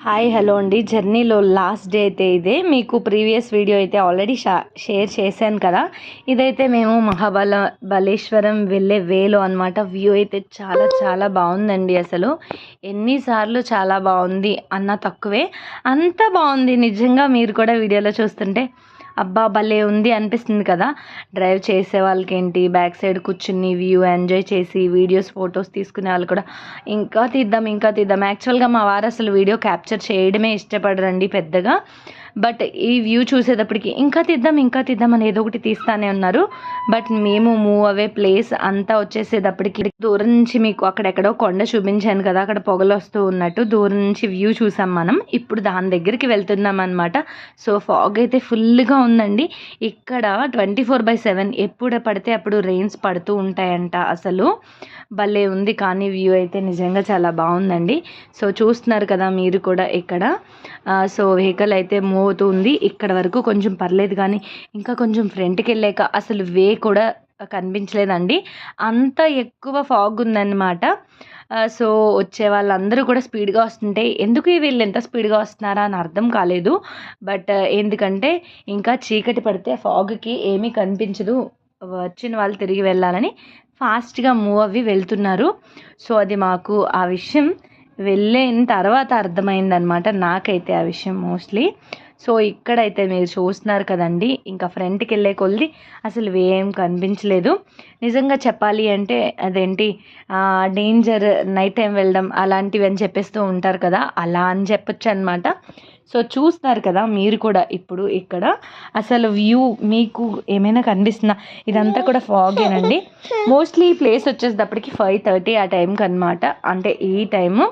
Hi hello అండి. జర్నీలో last day అయితే ఇదే. మీకు ప్రీవియస్ వీడియో అయితే ఆల్రెడీ షా షేర్ చేశాను కదా. ఇదైతే మేము మహాబల బలేశ్వరం వెళ్ళే వేలో అనమాట వ్యూ అయితే చాలా చాలా బాగుందండి అసలు. ఎన్నిసార్లు చాలా బాగుంది అన్న తక్కువే. అంత బాగుంది. నిజంగా మీరు కూడా వీడియోలో చూస్తుంటే అబ్బా భలే ఉంది అనిపిస్తుంది కదా. డ్రైవ్ చేసే వాళ్ళకి ఏంటి బ్యాక్ సైడ్ కూర్చుని వ్యూ ఎంజాయ్ చేసి వీడియోస్ ఫొటోస్ తీసుకునే వాళ్ళు కూడా. ఇంకా తీద్దాం ఇంకా తీద్దాం. యాక్చువల్గా మా వారు అసలు వీడియో క్యాప్చర్ చేయడమే ఇష్టపడరండి పెద్దగా. బట్ ఈ వ్యూ చూసేటప్పటికి ఇంకా తీద్దాం ఇంకా తీద్దాం అని ఏదో ఒకటి తీస్తానే ఉన్నారు. బట్ మేము మూవ్ అవే ప్లేస్ అంతా వచ్చేసేటప్పటికి దూరం నుంచి మీకు అక్కడెక్కడో కొండ చూపించాను కదా అక్కడ పొగలు వస్తూ ఉన్నట్టు దూరం నుంచి వ్యూ చూసాం మనం. ఇప్పుడు దాని దగ్గరికి వెళ్తున్నాం అనమాట సో ఫాగ్ అయితే ఫుల్గా ఉందండి. ఇక్కడ ట్వంటీ ఫోర్ బై సెవెన్ ఎప్పుడు పడితే అప్పుడు రెయిన్స్ పడుతూ ఉంటాయంట అసలు. భలే ఉంది కానీ వ్యూ అయితే నిజంగా చాలా బాగుందండి. సో చూస్తున్నారు కదా మీరు కూడా ఇక్కడ. సో వెహికల్ అయితే మూవ్ అవుతుంది ఇక్కడ వరకు కొంచెం పర్లేదు కానీ ఇంకా కొంచెం ఫ్రంట్కి వెళ్ళాక అసలు వే కూడా కనిపించలేదండి. అంత ఎక్కువ ఫాగ్ ఉందన్నమాట. సో వచ్చే వాళ్ళందరూ కూడా స్పీడ్గా వస్తుంటే ఎందుకు వీళ్ళు ఎంత స్పీడ్గా వస్తున్నారా అని అర్థం కాలేదు. బట్ ఎందుకంటే ఇంకా చీకటి పడితే ఫాగ్కి ఏమీ కనిపించదు. వచ్చిన వాళ్ళు తిరిగి వెళ్ళాలని ఫాస్ట్గా మూవ్ అవి వెళ్తున్నారు. సో అది మాకు ఆ విషయం వెళ్ళిన తర్వాత అర్థమైందనమాట నాకైతే ఆ విషయం మోస్ట్లీ. సో ఇక్కడైతే మీరు చూస్తున్నారు కదండి ఇంకా ఫ్రంట్కి వెళ్ళే కొద్ది అసలు ఏం కనిపించలేదు. నిజంగా చెప్పాలి అంటే అదేంటి డేంజర్ నైట్ టైం వెళ్ళడం అలాంటివి అని చెప్పేస్తూ ఉంటారు కదా అలా అని చెప్పొచ్చు అనమాట సో చూస్తున్నారు కదా మీరు కూడా ఇప్పుడు ఇక్కడ. అసలు వ్యూ మీకు ఏమైనా కనిపిస్తుందా? ఇదంతా కూడా ఫాగేనండి మోస్ట్లీ ఈ ప్లేస్ వచ్చేటప్పటికి ఫైవ్ థర్టీ ఆ టైంకి అనమాట అంటే ఈ టైము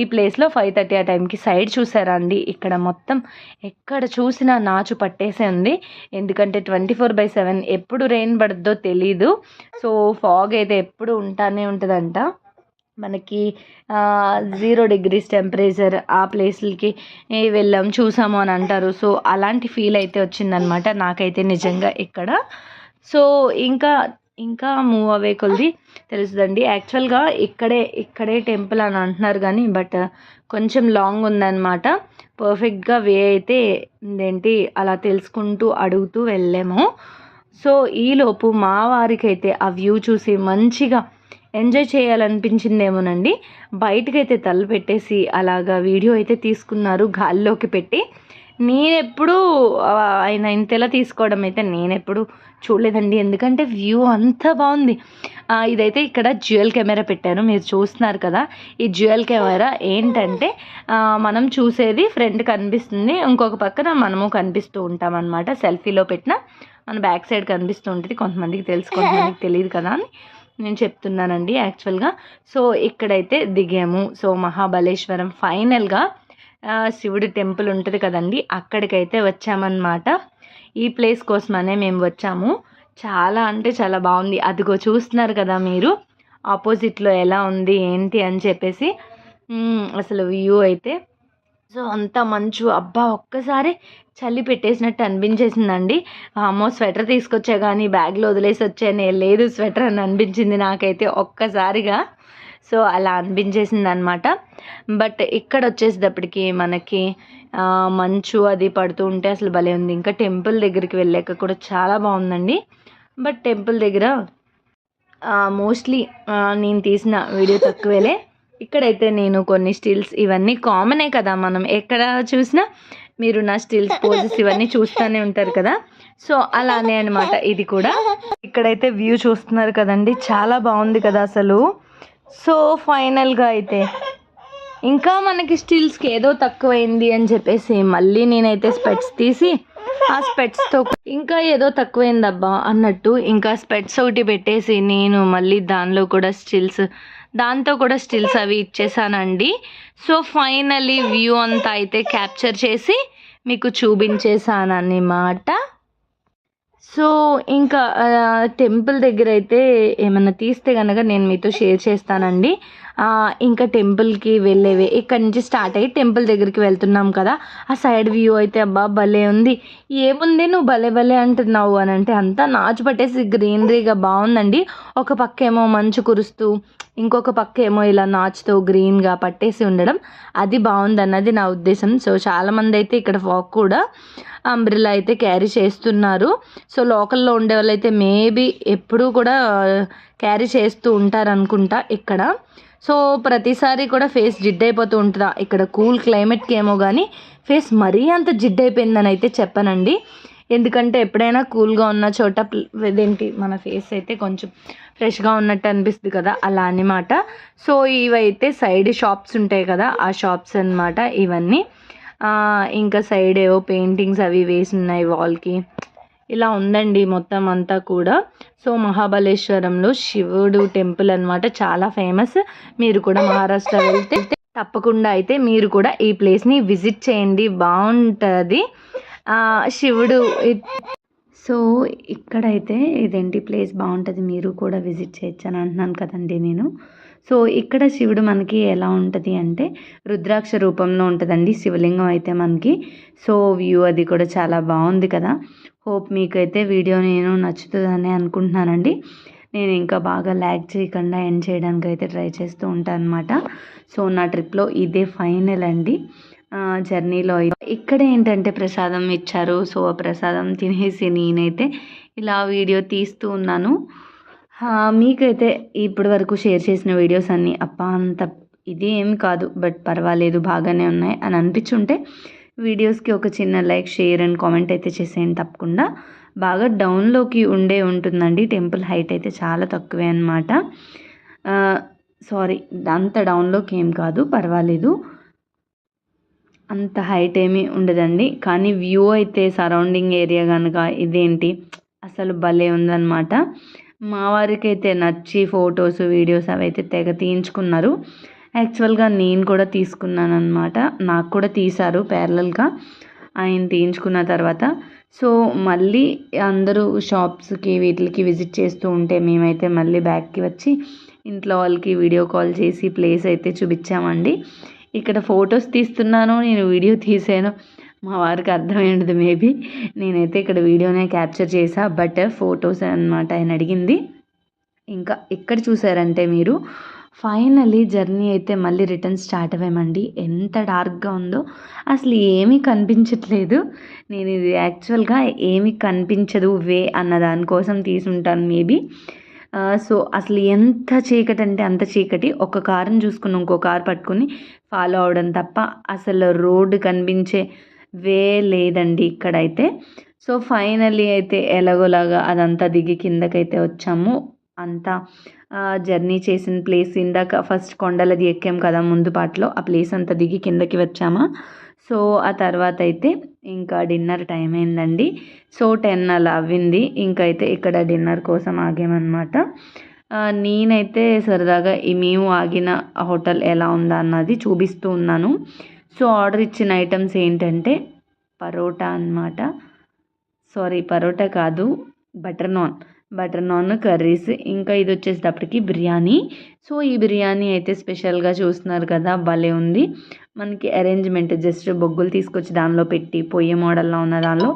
ఈ ప్లేస్లో ఫైవ్ థర్టీ ఆ టైంకి సైడ్ చూసారా అండి? ఇక్కడ మొత్తం ఎక్కడ చూసినా నాచు పట్టేసే ఉంది. ఎందుకంటే ట్వంటీ ఫోర్ బై సెవెన్ ఎప్పుడు రెయిన్ పడుద్దో తెలీదు. సో ఫాగ్ అయితే ఎప్పుడు ఉంటానే ఉంటుందంట. మనకి జీరో డిగ్రీస్ టెంపరేచర్ ఆ ప్లేస్లకి వెళ్ళాం చూసాము అని అంటారు. సో అలాంటి ఫీల్ అయితే వచ్చిందనమాట నాకైతే నిజంగా ఇక్కడ. సో ఇంకా ఇంకా మూవ్ అవే కొద్ది తెలుసుదండి. యాక్చువల్గా ఇక్కడే ఇక్కడే టెంపుల్ అని అంటున్నారు కానీ బట్ కొంచెం లాంగ్ ఉందన్నమాట. పర్ఫెక్ట్గా వే అయితే ఏంటి అలా తెలుసుకుంటూ అడుగుతూ వెళ్ళాము. సో ఈలోపు మా వారికి అయితే ఆ వ్యూ చూసి మంచిగా ఎంజాయ్ చేయాలనిపించిందేమోనండి. బయటకైతే తల పెట్టేసి అలాగా వీడియో అయితే తీసుకున్నారు గాల్లోకి పెట్టి. నేనెప్పుడు ఆయన ఇంతలా తీసుకోవడం అయితే నేనెప్పుడు చూడలేదండి. ఎందుకంటే వ్యూ అంత బాగుంది. ఇదైతే ఇక్కడ జ్యువెల్ కెమెరా పెట్టాను. మీరు చూస్తున్నారు కదా ఈ జ్యువెల్ కెమెరా ఏంటంటే మనం చూసేది ఫ్రంట్ కనిపిస్తుంది. ఇంకొక పక్కన మనము కనిపిస్తూ ఉంటాం అనమాట సెల్ఫీలో పెట్టిన మన బ్యాక్ సైడ్ కనిపిస్తూ ఉంటుంది. కొంతమందికి తెలుసు కొంతమందికి తెలియదు కదా అని. నేను చెప్తున్నానండి యాక్చువల్గా. సో ఇక్కడైతే దిగాము. సో మహాబలేశ్వరం ఫైనల్గా శివుడి టెంపుల్ ఉంటుంది కదండి. అక్కడికైతే వచ్చామన్నమాట. ఈ ప్లేస్ కోసమనే మేము వచ్చాము. చాలా అంటే చాలా బాగుంది. అదిగో చూస్తున్నారు కదా మీరు ఆపోజిట్లో ఎలా ఉంది ఏంటి అని చెప్పేసి. అసలు వ్యూ అయితే సో అంత మంచు అబ్బా ఒక్కసారి చలి పెట్టేసినట్టు అనిపించేసిందండి. అమ్మో స్వెటర్ తీసుకొచ్చా కానీ బ్యాగ్లో వదిలేసి వచ్చానే లేదు స్వెటర్ అని అనిపించింది నాకైతే ఒక్కసారిగా. సో అలా అనిపించేసింది అనమాట బట్ ఇక్కడ వచ్చేసేటప్పటికి మనకి మంచు అది పడుతూ ఉంటే అసలు భలే ఉంది. ఇంకా టెంపుల్ దగ్గరికి వెళ్ళాక కూడా చాలా బాగుందండి. బట్ టెంపుల్ దగ్గర మోస్ట్లీ నేను తీసిన వీడియో తక్కువేలే. ఇక్కడైతే నేను కొన్ని స్టిల్స్ ఇవన్నీ కామనే కదా మనం ఎక్కడ చూసినా మీరు నా స్టిల్స్ పోజెస్ ఇవన్నీ చూస్తూనే ఉంటారు కదా. సో అలానే అనమాట ఇది కూడా. ఇక్కడైతే వ్యూ చూస్తున్నారు కదండి చాలా బాగుంది కదా అసలు. సో ఫైనల్గా అయితే ఇంకా మనకి స్టిల్స్కి ఏదో తక్కువైంది అని చెప్పేసి మళ్ళీ నేనైతే స్పెట్స్ తీసి ఆ స్పెట్స్తో ఇంకా ఏదో తక్కువైందబ్బా అన్నట్టు ఇంకా స్పెట్స్ ఒకటి పెట్టేసి నేను మళ్ళీ దానిలో కూడా స్టిల్స్ దాంతో కూడా స్టిల్స్ అవి ఇచ్చేసానండి. సో ఫైనలీ వ్యూ అంతా అయితే క్యాప్చర్ చేసి మీకు చూపించేసాను అన్నమాట సో ఇంకా టెంపుల్ దగ్గర అయితే ఏమన్నా తీస్తే కనుక నేను మీతో షేర్ చేస్తానండి. ఇంకా టెంపుల్కి వెళ్ళేవి. ఇక్కడ నుంచి స్టార్ట్ అయ్యి టెంపుల్ దగ్గరికి వెళ్తున్నాం కదా. ఆ సైడ్ వ్యూ అయితే అబ్బా భలే ఉంది. ఏముంది నువ్వు భలే భలే అంటున్నావు అని అంటే అంతా నాచు పట్టేసి గ్రీనరీగా బాగుందండి. ఒక పక్క ఏమో మంచు కురుస్తూ ఇంకొక పక్క ఏమో ఇలా నాచుతో గ్రీన్గా పట్టేసి ఉండడం. అది బాగుంది అన్నది నా ఉద్దేశం. సో చాలామంది అయితే ఇక్కడ ఫాక్ కూడా అంబ్రిల్లా అయితే క్యారీ చేస్తున్నారు. సో లోకల్లో ఉండే వాళ్ళు అయితే మేబీ ఎప్పుడూ కూడా uh, క్యారీ చేస్తూ ఉంటారనుకుంటా ఇక్కడ. సో ప్రతిసారి కూడా ఫేస్ జిడ్ అయిపోతూ ఉంటుందా? ఇక్కడ కూల్ క్లైమేట్కి ఏమో కానీ ఫేస్ మరీ అంత జిడ్ అయిపోయిందని అయితే చెప్పనండి. ఎందుకంటే ఎప్పుడైనా కూల్గా ఉన్న చోట ఇదేంటి మన ఫేస్ అయితే కొంచెం ఫ్రెష్గా ఉన్నట్టు అనిపిస్తుంది కదా అలా అనమాట. సో ఇవైతే సైడ్ షాప్స్ ఉంటాయి కదా ఆ షాప్స్ అన్నమాట ఇవన్నీ. ఇంకా సైడ్ ఏవో పెయింటింగ్స్ అవి వేసి ఉన్నాయి వాల్కి. ఇలా ఉందండి మొత్తం అంతా కూడా. సో మహాబలేశ్వరంలో శివుడు టెంపుల్ అన్నమాట చాలా ఫేమస్. మీరు కూడా మహారాష్ట్ర వెళ్తే తప్పకుండా అయితే మీరు కూడా ఈ ప్లేస్ని విజిట్ చేయండి. బాగుంటుంది. శివుడు సో ఇక్కడైతే ఇదేంటి ప్లేస్ బాగుంటుంది మీరు కూడా విజిట్ చేయొచ్చు అని అంటున్నాను కదండి నేను. సో ఇక్కడ శివుడు మనకి ఎలా ఉంటుంది అంటే రుద్రాక్ష రూపంలో ఉంటుందండి శివలింగం అయితే మనకి. సో వ్యూ అది కూడా చాలా బాగుంది కదా. హోప్ మీకైతే వీడియో నేను నచ్చుతుందని అనుకుంటున్నానండి. నేను ఇంకా బాగా ల్యాగ్ చేయకుండా ఎండ్ చేయడానికి అయితే ట్రై చేస్తూ ఉంటాను అనమాట సో నా ట్రిప్లో ఇదే ఫైనల్ అండి. జర్నీలో ఇక్కడ ఏంటంటే ప్రసాదం ఇచ్చారు. సో ఆ ప్రసాదం తినేసి నేనైతే ఇలా వీడియో తీస్తూ ఉన్నాను. మీకైతే ఇప్పటి వరకు షేర్ చేసిన వీడియోస్ అన్నీ అప్ప అంత ఇది ఏమి కాదు బట్ పర్వాలేదు బాగానే ఉన్నాయి అని అనిపించుంటే వీడియోస్కి ఒక చిన్న లైక్ షేర్ అండ్ కామెంట్ అయితే చేసేయండి తప్పకుండా. బాగా డౌన్లోకి ఉండే ఉంటుందండి. టెంపుల్ హైట్ అయితే చాలా తక్కువే అనమాట సారీ అంత డౌన్లోకి ఏం కాదు పర్వాలేదు. అంత హైట్ ఏమీ ఉండదండి. కానీ వ్యూ అయితే సరౌండింగ్ ఏరియా కనుక ఇదేంటి? అసలు భలే ఉందన్నమాట. మా వారికి అయితే నచ్చి ఫొటోస్ వీడియోస్ అవి అయితే తెగ తీయించుకున్నారు. యాక్చువల్గా నేను కూడా తీసుకున్నాను అనమాట నాకు కూడా తీశారు ప్యారలల్గా. ఆయన తీయించుకున్న తర్వాత. సో మళ్ళీ అందరూ షాప్స్కి వీటికి విజిట్ చేస్తూ ఉంటే మేమైతే మళ్ళీ బ్యాక్కి వచ్చి ఇంట్లో వాళ్ళకి వీడియో కాల్ చేసి ప్లేస్ అయితే చూపించామండి. ఇక్కడ ఫొటోస్ తీస్తున్నాను నేను వీడియో తీసాను. మా వారికి అర్థమైంది మేబీ. నేనైతే ఇక్కడ వీడియోనే క్యాప్చర్ చేసా బట్ ఫొటోస్ అన్నమాట ఆయన అడిగింది. ఇంకా ఎక్కడ చూసారంటే మీరు? ఫైనలీ జర్నీ అయితే మళ్ళీ రిటర్న్ స్టార్ట్ అవ్వామండి. ఎంత డార్క్గా ఉందో అసలు ఏమీ కనిపించట్లేదు. నేను ఇది యాక్చువల్గా ఏమీ కనిపించదు వే అన్న దానికోసం తీసుంటాను మేబీ. సో అసలు ఎంత చీకటి అంటే అంత చీకటి. ఒక కారుని చూసుకుని ఇంకో కారు పట్టుకుని ఫాలో అవడం తప్ప అసలు రోడ్డు కనిపించే వే లేదండి ఇక్కడైతే. సో ఫైనలీ అయితే ఎలాగోలాగా అదంతా దిగి కిందకైతే వచ్చాము. అంతా జర్నీ చేసిన ప్లేస్ ఇందాక ఫస్ట్ కొండలది ఎక్కాం కదా ముందు పాటలో ఆ ప్లేస్ అంతా దిగి కిందకి వచ్చామా? సో ఆ తర్వాత అయితే ఇంకా డిన్నర్ టైం అయిందండి. సో టెన్ అలా అవ్వింది. ఇంకైతే ఇక్కడ డిన్నర్ కోసం ఆగామన్నమాట. నేనైతే సరదాగా మేము ఆగిన హోటల్ ఎలా ఉందా అన్నది చూపిస్తూ ఉన్నాను. సో ఆర్డర్ ఇచ్చిన ఐటమ్స్ ఏంటంటే పరోటా అన్నమాట. సారీ పరోటా కాదు butter naan. Butter naan curries. ఇంకా ఇది వచ్చేటప్పటికి బిర్యానీ. సో ఈ బిర్యానీ అయితే స్పెషల్గా చూస్తున్నారు కదా భలే ఉంది. మనకి అరేంజ్మెంట్ జస్ట్ బొగ్గులు తీసుకొచ్చి దానిలో పెట్టి పొయ్యి మోడల్లో ఉన్న దానిలో.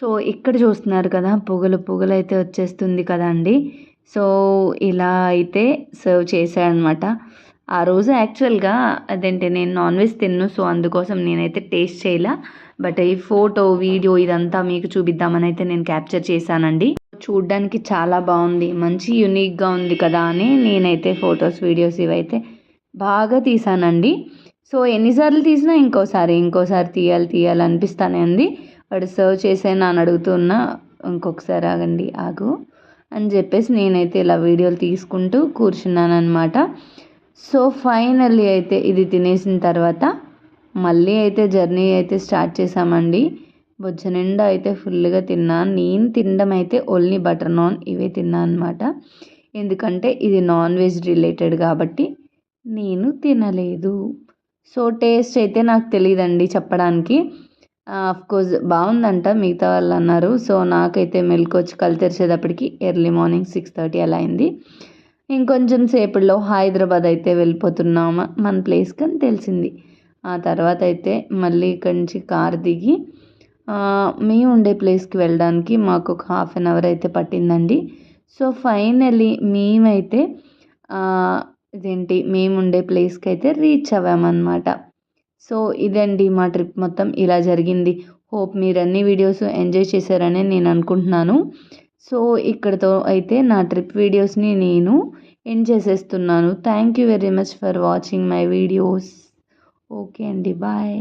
సో ఇక్కడ చూస్తున్నారు కదా పొగలు పొగలు అయితే వచ్చేస్తుంది కదండి. సో ఇలా అయితే సర్వ్ చేశాడనమాట ఆ రోజు యాక్చువల్గా అదేంటి నేను నాన్ వెజ్ తిన్ను సో అందుకోసం నేనైతే టేస్ట్ చేయలే. బట్ ఈ ఫోటో వీడియో ఇదంతా మీకు చూపిద్దామని అయితే నేను క్యాప్చర్ చేశానండి. చూడ్డానికి చాలా బాగుంది మంచి యూనిక్గా ఉంది కదా అని నేనైతే ఫొటోస్ వీడియోస్ ఇవైతే బాగా తీసానండి. సో ఎన్నిసార్లు తీసినా ఇంకోసారి ఇంకోసారి తీయాలి తీయాలి అనిపిస్తానే ఉంది. వాడు సర్వ్ చేసేనా అని అడుగుతున్నా ఇంకొకసారి ఆగండి ఆగు అని చెప్పేసి నేనైతే ఇలా వీడియోలు తీసుకుంటూ కూర్చున్నాను అనమాట సో ఫైనల్లీ అయితే ఇది తినేసిన తర్వాత మళ్ళీ అయితే జర్నీ అయితే స్టార్ట్ చేసామండి బొజ్జ నిండా అయితే ఫుల్గా తిన్నాను నేను తినడం అయితే ఓన్లీ బటర్ నాన్ ఇవే తిన్నాను అనమాట ఎందుకంటే ఇది నాన్ వెజ్ రిలేటెడ్ కాబట్టి నేను తినలేదు. సో టేస్ట్ అయితే నాకు తెలియదండి చెప్పడానికి. కోర్స్ బాగుందంట మిగతా వాళ్ళు అన్నారు. సో నాకైతే మెల్కొచ్చి కళ్ళు తెరిచేటప్పటికి ఎర్లీ మార్నింగ్ సిక్స్ థర్టీ అలా అయింది. ఇంకొంచెం సేపట్లో హైదరాబాద్ అయితే వెళ్ళిపోతున్నాము మన ప్లేస్కి అని తెలిసింది. ఆ తర్వాత అయితే మళ్ళీ ఇక్కడి నుంచి కార్ దిగి మేము ఉండే ప్లేస్కి వెళ్ళడానికి మాకు ఒక హాఫ్ అన్ అవర్ అయితే పట్టిందండి. సో ఫైనలీ మేమైతే ఇదేంటి మేము ఉండే ప్లేస్కి అయితే రీచ్ అవ్వామన్నమాట. సో ఇదండి మా ట్రిప్ మొత్తం. ఇలా జరిగింది. హోప్ మీరు అన్ని వీడియోస్ ఎంజాయ్ చేశారని నేను అనుకుంటున్నాను. సో ఇక్కడతో అయితే నా ట్రిప్ వీడియోస్ని నేను ఎండ్ చేసేస్తున్నాను. Thank you very much for watching my videos. Okay అండి బాయ్.